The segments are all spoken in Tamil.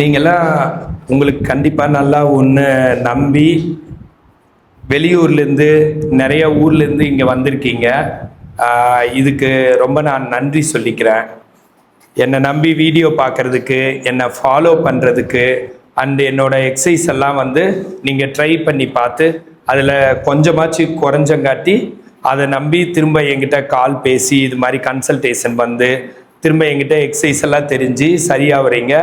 நீங்கள்லாம் உங்களுக்கு கண்டிப்பாக நல்லா ஒன்று நம்பி வெளியூர்லேருந்து நிறைய ஊர்லேருந்து இங்கே வந்திருக்கீங்க. இதுக்கு ரொம்ப நான் நன்றி சொல்லிக்கிறேன். என்னை நம்பி வீடியோ பார்க்குறதுக்கு என்னை ஃபாலோ பண்ணுறதுக்கு அண்ட் என்னோடய எக்ஸசைஸ் எல்லாம் வந்து நீங்கள் ட்ரை பண்ணி பார்த்து அதில் கொஞ்சமாச்சு குறைஞ்சங்காட்டி அதை நம்பி திரும்ப என்கிட்ட கால் பேசி இது மாதிரி கன்சல்டேஷன் வந்து திரும்ப என்கிட்ட எக்ஸசைஸ் எல்லாம் தெரிஞ்சு சரியாகிறீங்க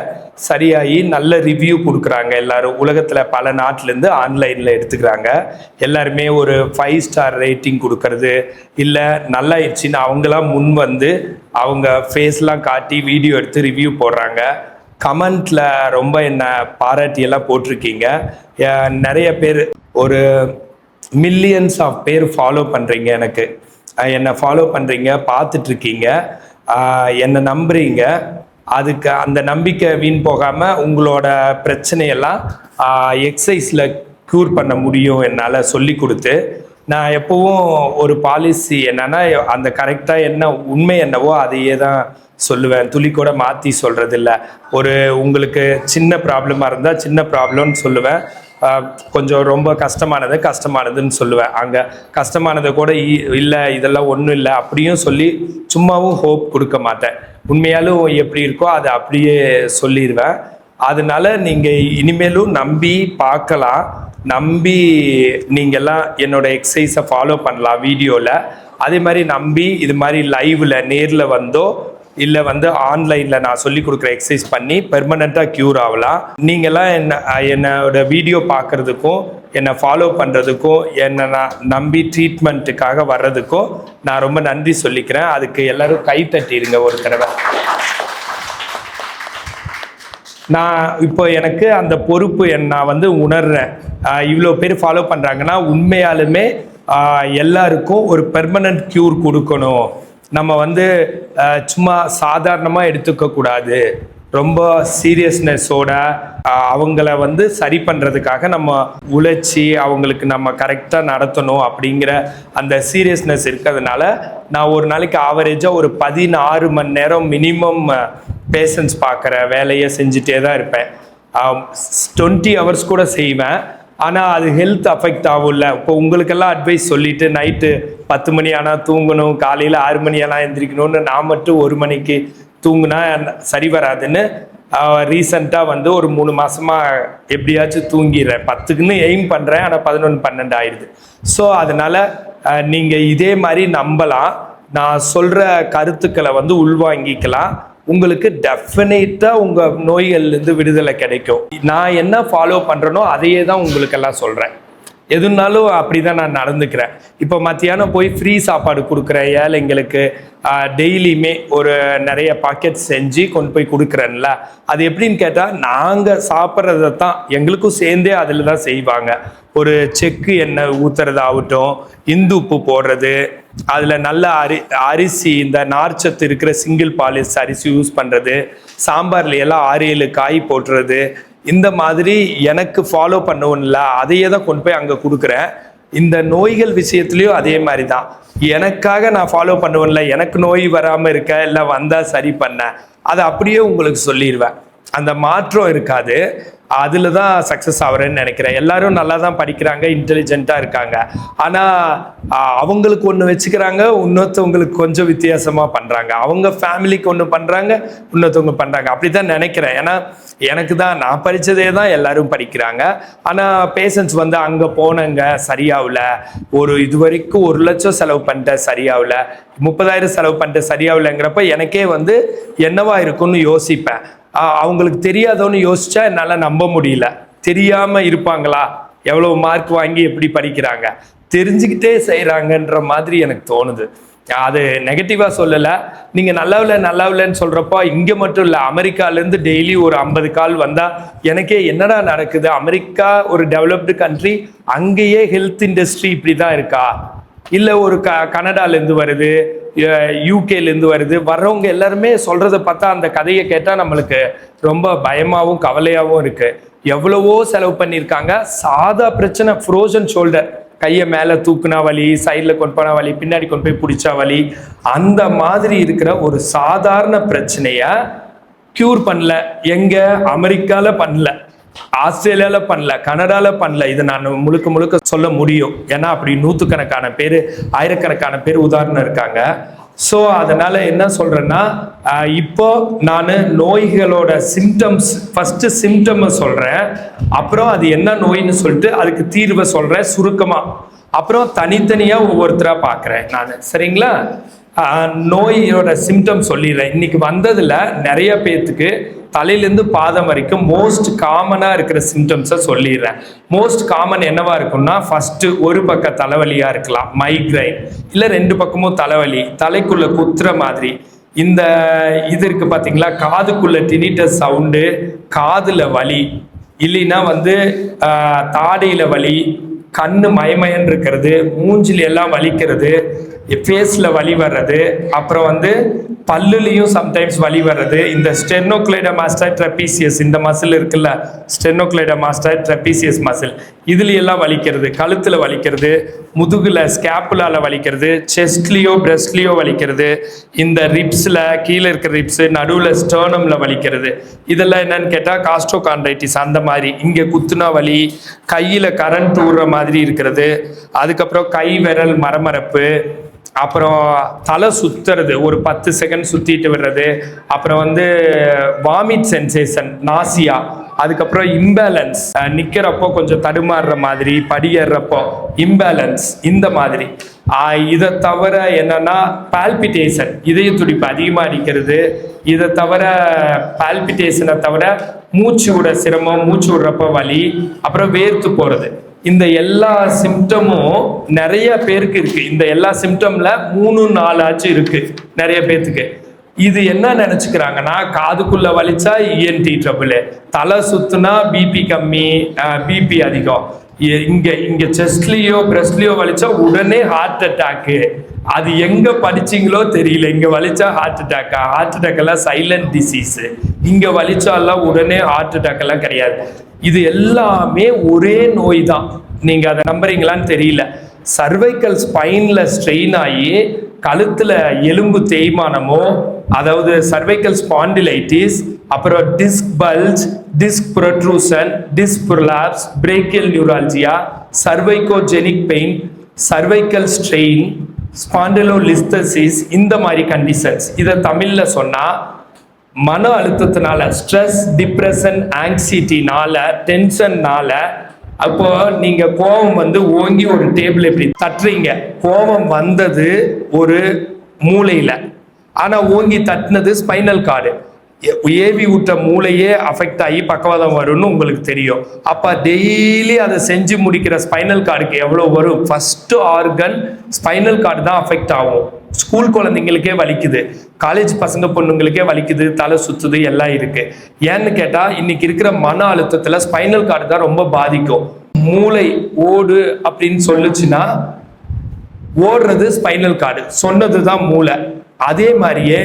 சரியாகி நல்ல ரிவ்யூ கொடுக்குறாங்க எல்லாரும். உலகத்தில் பல நாட்டிலேருந்து ஆன்லைனில் எடுத்துக்கிறாங்க. எல்லாருமே ஒரு ஃபைவ் ஸ்டார் ரேட்டிங் கொடுக்கறது இல்லை நல்லாயிடுச்சின்னு அவங்களாம் முன் வந்து அவங்க ஃபேஸ்லாம் காட்டி வீடியோ எடுத்து ரிவ்யூ போடுறாங்க. கமெண்ட்டில் ரொம்ப என்ன பாராட்டியெல்லாம் போட்டிருக்கீங்க. நிறைய பேர் ஒரு மில்லியன்ஸ் ஆஃப் பேர் ஃபாலோ பண்ணுறீங்க எனக்கு. என்னை ஃபாலோ பண்ணுறீங்க பார்த்துட்ருக்கீங்க என்னை நம்புறீங்க. அதுக்கு அந்த நம்பிக்கை வீண் போகாமல் உங்களோட பிரச்சனையெல்லாம் எக்ஸசைஸில் க்யூர் பண்ண முடியும் என்னால் சொல்லி கொடுத்து நான் எப்பவும் ஒரு பாலிசி என்னன்னா அந்த கரெக்டாக என்ன உண்மை என்னவோ அதையே தான் சொல்லுவேன். துளி கூட மாற்றி சொல்கிறதில்ல ஒரு உங்களுக்கு சின்ன ப்ராப்ளமாக இருந்தால் சின்ன ப்ராப்ளம்னு சொல்லுவேன். கொஞ்சம் ரொம்ப கஷ்டமானது கஷ்டமானதுன்னு சொல்லுவேன். அங்கே கஷ்டமானதை கூட இல்லை இதெல்லாம் ஒன்றும் இல்லை அப்படியும் சொல்லி சும்மாவும் ஹோப் கொடுக்க மாட்டேன். உண்மையாலும் எப்படி இருக்கோ அதை அப்படியே சொல்லிடுவேன் அதனால நீங்கள் இனிமேலும் நம்பி பார்க்கலாம். நம்பி நீங்கள்லாம் என்னோட எக்ஸசைஸை ஃபாலோ பண்ணலாம் வீடியோவில் அதே மாதிரி நம்பி இது மாதிரி லைவில் நேரில் வந்தோ இல்லை வந்து ஆன்லைனில் நான் சொல்லி கொடுக்குற எக்ஸசைஸ் பண்ணி பெர்மனண்ட்டாக க்யூர் ஆகலாம். நீங்களாம் என்ன என்னோட வீடியோ பார்க்குறதுக்கும் என்னை ஃபாலோ பண்ணுறதுக்கும் என்னை நான் நம்பி ட்ரீட்மெண்ட்டுக்காக வர்றதுக்கும் நான் ரொம்ப நன்றி சொல்லிக்கிறேன். அதுக்கு எல்லோரும் கை தட்டிடுங்க ஒரு தடவை. நான் இப்போ எனக்கு அந்த பொறுப்பு என் நான் வந்து உணர்றேன். இவ்வளோ பேர் ஃபாலோ பண்ணுறாங்கன்னா உண்மையாலுமே எல்லாருக்கும் ஒரு பெர்மனன்ட் க்யூர் கொடுக்கணும். நம்ம வந்து சும்மா சாதாரணமாக எடுத்துக்கக்கூடாது ரொம்ப சீரியஸ்னஸோட அவங்கள வந்து சரி பண்ணுறதுக்காக நம்ம உழைச்சி அவங்களுக்கு நம்ம கரெக்டாக நடத்தணும் அப்படிங்கிற அந்த சீரியஸ்னஸ் இருக்கிறதுனால நான் ஒரு நாளைக்கு ஆவரேஜாக ஒரு பதினாறு மணி நேரம் மினிமம் பேஷன்ஸ் பார்க்குற வேலையை செஞ்சுட்டே தான் இருப்பேன். டுவெண்ட்டி ஹவர்ஸ் கூட செய்வேன். ஆனால் அது ஹெல்த் அஃபெக்ட் ஆகும்ல. இப்போ உங்களுக்கெல்லாம் அட்வைஸ் சொல்லிட்டு நைட்டு பத்து மணி ஆனால் தூங்கணும் காலையில் ஆறு மணி ஆனால் எந்திரிக்கணும்னு நான் மட்டும் ஒரு மணிக்கு தூங்கினா சரி வராதுன்னு ரீசண்டாக வந்து ஒரு மூணு மாதமாக எப்படியாச்சும் தூங்கிடுறேன். பத்துக்குன்னு எய்ம் பண்ணுறேன் ஆனால் பதினொன்று பன்னெண்டு ஆயிடுது. ஸோ அதனால் நீங்கள் இதே மாதிரி நம்பலாம். நான் சொல்கிற கருத்துக்களை வந்து உள்வாங்கிக்கலாம். உங்களுக்கு டெஃபினட்டாக உங்கள் நோய்கள்லேருந்து விடுதலை கிடைக்கும். நான் என்ன ஃபாலோ பண்ணுறேனோ அதையே தான் உங்களுக்கெல்லாம் சொல்கிறேன் எதுனாலும் அப்படி தான் நான் நடந்துக்கிறேன். இப்போ மத்தியானம் போய் ஃப்ரீ சாப்பாடு கொடுக்குற ஏழைங்களுக்கு டெய்லியுமே ஒரு நிறைய பாக்கெட் செஞ்சு கொண்டு போய் கொடுக்குறேன்ல. அது எப்படின்னு கேட்டால் நாங்கள் சாப்பிட்றத தான் எங்களுக்கும் சேர்ந்தே அதில் தான் செய்வாங்க. ஒரு செக்கு எண்ணெய் ஊற்றுறதாகட்டும் இந்து உப்பு போடுறது அதில் நல்ல அரி அரிசி இந்த நார்ச்சத்து இருக்கிற சிங்கிள் பாலிஸ் அரிசி யூஸ் பண்ணுறது சாம்பார்ல எல்லாம் ஆறு ஏழு காய் போட்டுறது இந்த மாதிரி எனக்கு ஃபாலோ பண்ணவும்ல அதையே தான் கொண்டு போய் அங்கே கொடுக்குறேன். இந்த நோய்கள் விஷயத்துலையும் அதே மாதிரி தான் எனக்காக நான் ஃபாலோ பண்ணுவேன்ல எனக்கு நோய் வராமல் இருக்க இல்லை வந்தால் சரி பண்ண அதை அப்படியே உங்களுக்கு சொல்லிடுவேன் அந்த மாற்றம் இருக்காது. அதில் தான் சக்ஸஸ் ஆகிறேன்னு நினைக்கிறேன். எல்லாரும் நல்லா தான் படிக்கிறாங்க இன்டெலிஜென்ட்டாக இருக்காங்க. ஆனால் அவங்களுக்கு ஒன்று வச்சுக்கிறாங்க இன்னொருத்தவங்களுக்கு கொஞ்சம் வித்தியாசமாக பண்ணுறாங்க அவங்க ஃபேமிலிக்கு ஒன்று பண்ணுறாங்க இன்னொருத்தவங்க பண்ணுறாங்க அப்படி தான் நினைக்கிறேன். ஏன்னா எனக்கு தான் நான் படித்ததே தான் எல்லாரும் படிக்கிறாங்க. ஆனால் பேஷண்ட்ஸ் வந்து அங்கே போனங்க சரியாகல. ஒரு இது வரைக்கும் ஒரு லட்சம் செலவு பண்ணிட்டேன் சரியாகல. முப்பதாயிரம் செலவு பண்ணிட்டேன் சரியாகலைங்கிறப்ப எனக்கே வந்து என்னவா இருக்கும்னு யோசிப்பேன். அவங்களுக்கு தெரியாதோன்னு யோசிச்சா என்னால் நம்ப முடியல. தெரியாமல் இருப்பாங்களா? எவ்வளோ மார்க் வாங்கி எப்படி படிக்கிறாங்க? தெரிஞ்சுக்கிட்டே செய்கிறாங்கன்ற மாதிரி எனக்கு தோணுது. அது நெகட்டிவாக சொல்லலை. நீங்கள் நல்லாவில்ல நல்லாவில்லன்னு சொல்கிறப்போ இங்கே மட்டும் இல்லை அமெரிக்காலேருந்து டெய்லி ஒரு ஐம்பது கால் வந்தால் எனக்கே என்னடா நடக்குது? அமெரிக்கா ஒரு டெவலப்டு கண்ட்ரி அங்கேயே ஹெல்த் இண்டஸ்ட்ரி இப்படி தான் இருக்கா? இல்லை ஒரு க கனடாலேருந்து வருது யூகேலேருந்து வருது. வர்றவங்க எல்லாருமே சொல்கிறத பார்த்தா அந்த கதையை கேட்டால் நம்மளுக்கு ரொம்ப பயமாகவும் கவலையாகவும் இருக்குது எவ்வளவோ செலவு பண்ணியிருக்காங்க. சாதா பிரச்சனை ஃப்ரோசன் ஷோல்டர் கையை மேலே தூக்குனா வலி சைடில் கொண்டு போனா வலி பின்னாடி கொண்டு போய் பிடிச்சா வலி. அந்த மாதிரி இருக்கிற ஒரு சாதாரண பிரச்சனையை க்யூர் பண்ணல. எங்கே? அமெரிக்காவில் பண்ணல. ஆஸ்திரேலியால பண்ணல கனடால பண்ணல. இதை நான் முழுக்க முழுக்க சொல்ல முடியும். ஏன்னா அப்படி நூற்றுக்கணக்கான பேர் ஆயிரக்கணக்கான பேர் உதாரணம் இருக்காங்க. ஸோ அதனால என்ன சொல்றேன்னா இப்போ நான் நோய்களோட சிம்டம்ஸ் ஃபஸ்ட்டு சிம்டம் சொல்றேன். அப்புறம் அது என்ன நோயின்னு சொல்லிட்டு அதுக்கு தீர்வை சொல்றேன் சுருக்கமா. அப்புறம் தனித்தனியா ஒவ்வொருத்தரா பார்க்குறேன் நான். சரிங்களா? ஆஹ் நோயோட சிம்டம் சொல்லிடுறேன். இன்னைக்கு வந்ததுல நிறைய பேர்த்துக்கு தலையிலேருந்து பாதம் வரைக்கும் மோஸ்ட் காமனாக இருக்கிற சிம்டம்ஸை சொல்லிடுறேன். மோஸ்ட் காமன் என்னவா இருக்கும்னா ஃபஸ்ட்டு ஒரு பக்க தலைவலியாக இருக்கலாம் மைக்ரைன் இல்லை ரெண்டு பக்கமும் தலைவலி தலைக்குள்ள குத்துற மாதிரி. இந்த இது இருக்கு பார்த்தீங்களா காதுக்குள்ள டினிட்ட சவுண்டு காதுல வலி. இல்லைன்னா வந்து தாடையில் தாடையில வலி கண்ணு மயமயன்னு இருக்கிறது மூஞ்சில் எல்லாம் வலிக்கிறது ஃபேஸில் வலி வர்றது அப்புறம் வந்து பல்லுலையும் சம்டைம்ஸ் வலி வர்றது. இந்த ஸ்டெர்னோக்ளைட மாஸ்டர் ட்ரெபீசியஸ் இந்த மசில் இருக்குல்ல ஸ்டெர்னோக்ளைட மாஸ்டர் ட்ரெபீசியஸ் மசில் இதுலையெல்லாம் வலிக்கிறது. கழுத்தில் வலிக்கிறது முதுகில் ஸ்கேப்புலால் வலிக்கிறது செஸ்ட்லேயோ பிரெஸ்ட்லேயோ வலிக்கிறது இந்த ரிப்ஸில் கீழே இருக்கிற ரிப்ஸு நடுவில் ஸ்டர்னம்ல வலிக்கிறது. இதெல்லாம் என்னன்னு கேட்டால் காஸ்ட்ரோகான்ட்ரைட்டிஸ் அந்த மாதிரி. இங்கே குத்துனா வலி கையில் கரண்ட் ஊடுற மாதிரி இருக்கிறது. அதுக்கப்புறம் கை விரல் மரமரப்பு அப்புறம் தலை சுத்துறது ஒரு பத்து செகண்ட் சுத்திட்டு விடுறது அப்புறம் வந்து வாமிட் சென்சேஷன் நாசியா அதுக்கப்புறம் இம்பேலன்ஸ் நிற்கிறப்போ கொஞ்சம் தடுமாறுற மாதிரி படியேறப்போ இம்பேலன்ஸ் இந்த மாதிரி. இதை தவிர என்னன்னா பால்பிட்டேஷன் இதய துடிப்பு அதிகமாக அடிக்கிறது. இதை தவிர பால்பிட்டேஷனை தவிர மூச்சு விட சிரமம் மூச்சு விடுறப்ப வலி அப்புறம் வேர்த்து போகிறது இந்த எல்லா சிம்டமும் நிறைய பேருக்கு இருக்கு. இந்த எல்லா சிம்டம்ல மூணு நாலாச்சும் இருக்கு நிறைய பேர்த்துக்கு இது என்ன நினைச்சுக்கிறாங்கன்னா காதுக்குள்ள வலிச்சா இஎன்டி ட்ரபிள் தலை சுத்துனா பிபி கம்மி பிபி அதிகம். இங்க இங்க செஸ்ட்லயோ பிரஸ்ட்லயோ வலிச்சா உடனே ஹார்ட் அட்டாக்கு அது எங்க படிச்சீங்களோ தெரியல. இங்க வலிச்சா ஹார்ட் அட்டாக்கா ஹார்ட் அட்டாக் எல்லாம் சைலண்ட் டிசீஸ் இங்க வலிச்சாலாம் உடனே ஹார்ட் அட்டாக் எல்லாம் கிடையாது. இது எல்லாமே ஒரே நோய் தான் நீங்கள் அதை நம்புறீங்களான்னு தெரியல. சர்வைக்கல் ஸ்பைனில் ஸ்ட்ரெயின் ஆகி கழுத்தில் எலும்பு தேய்மானமோ அதாவது சர்வைக்கல் ஸ்பாண்டிலைட்டிஸ் அப்புறம் disc bulge disc protrusion disc prolapse brachial neuralgia cervicogenic pain cervical strain spondylolisthesis இந்த மாதிரி கண்டிஷன்ஸ் இதை தமிழில் சொன்னால் மன அழுத்தத்தினால ஸ்ட்ரெஸ் டிப்ரெஷன் ஆங்ஸைட்டினால டென்ஷன்னால அப்போ நீங்க கோபம் வந்து ஓங்கி ஒரு டேபிள் இப்படி தட்டுறீங்க. கோபம் வந்தது ஒரு மூளையில. ஆனா ஓங்கி தட்டினது ஸ்பைனல் கார்டு ஏவி விட்ட மூளையே அஃபெக்ட் ஆகி பக்கவாதம் வரும்னு உங்களுக்கு தெரியும். அப்ப டெய்லி அதை செஞ்சு முடிக்கிற ஸ்பைனல் கார்டுக்கு எவ்வளவு வரும்? ஃபர்ஸ்ட் ஆர்கன் ஸ்பைனல் கார்டு தான் அஃபெக்ட் ஆகும். ஸ்கூல் குழந்தைங்களுக்கே வலிக்குது. காலேஜ் பசங்க பொண்ணுங்களுக்கே வலிக்குது தலை சுத்துது எல்லாம் இருக்கு. ஏன்னு கேட்டா இன்னைக்கு இருக்கிற மன அழுத்தத்துல ஸ்பைனல் கார்டு தான் ரொம்ப பாதிக்கும். மூளை ஓடு அப்படின்னு சொல்லுச்சுன்னா ஓடுறது ஸ்பைனல் கார்டு சொன்னது தான் மூளை. அதே மாதிரியே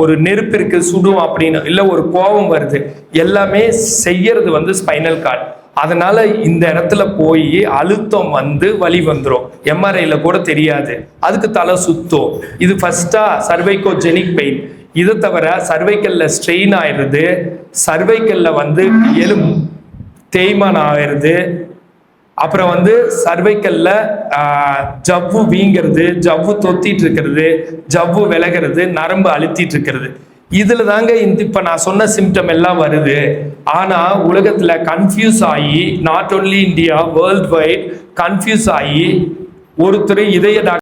ஒரு நெருப்பிற்கு சுடும் அப்படின்னு இல்லை ஒரு கோபம் வருது எல்லாமே செய்யறது வந்து ஸ்பைனல் கார்டு அதனால இந்த இடத்துல போய் அழுத்தம் வந்து வழி வந்துடும் எம்ஆர்ஐல கூட தெரியாது. அதுக்கு தலை சுத்தும். இது ஃபர்ஸ்டா சர்வைக்கோஜெனிக் பெயின் இதை தவிர சர்வைக்கல்ல ஸ்ட்ரெயின் ஆயிடுது. சர்வைக்கல்ல வந்து எலும் தேய்மானம் ஆயிடுது. அப்புறம் வந்து சர்வைக்கல்ல ஜவ்வு வீங்கிறது ஜவ்வு தொத்திட்டு இருக்கிறது ஜவ்வு விலகிறது நரம்பு அழுத்திட்டு இருக்கிறது. இதுல தாங்க இந்த இப்ப நான் சொன்ன சிம்டம் எல்லாம் வருது. ஆனா உலகத்துல கன்ஃபியூஸ் ஆகி not only India world wide confuse ஆகி ஒருத்தர் இதய டாக்டர்